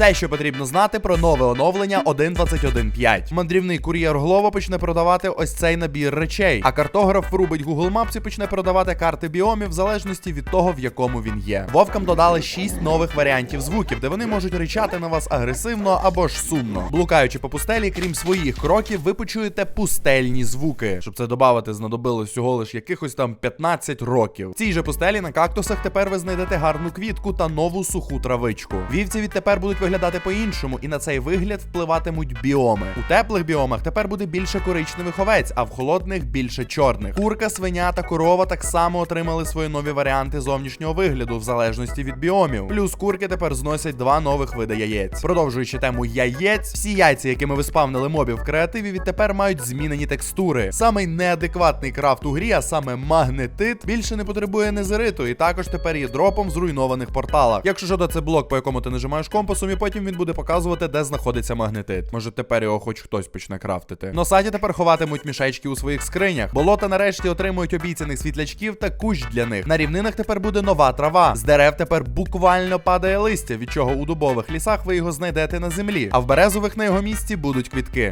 Все, що потрібно знати про нове оновлення 1.21.5. Мандрівний кур'єр Глово почне продавати ось цей набір речей, а картограф врубить Google Maps і почне продавати карти біомів в залежності від того, в якому він є. Вовкам додали 6 нових варіантів звуків, де вони можуть ричати на вас агресивно або ж сумно. Блукаючи по пустелі, крім своїх кроків, ви почуєте пустельні звуки. Щоб це додати, знадобилось всього лиш якихось там 15 років. В цій же пустелі на кактусах тепер ви знайдете гарну квітку та нову суху травичку. Вівці відтепер будуть виглядати по-іншому, і на цей вигляд впливатимуть біоми. У теплих біомах тепер буде більше коричневих овець, а в холодних більше чорних. Курка, свиня та корова так само отримали свої нові варіанти зовнішнього вигляду в залежності від біомів. Плюс курки тепер зносять два нових види яєць. Продовжуючи тему яєць, всі яйця, якими ви спавнили мобів в креативі, відтепер мають змінені текстури. Самий неадекватний крафт у грі, а саме магнетит, більше не потребує незериту, і також тепер є дропом в зруйнованих порталах. Якщо ж це блок, по якому ти нажимаєш компасом, і потім він буде показувати, де знаходиться магнетит. Може тепер його хоч хтось почне крафтити. Носаті тепер ховатимуть мішечки у своїх скринях. Болота нарешті отримують обіцяних світлячків та кущ для них. На рівнинах тепер буде нова трава. З дерев тепер буквально падає листя, від чого у дубових лісах ви його знайдете на землі. А в березових на його місці будуть квітки.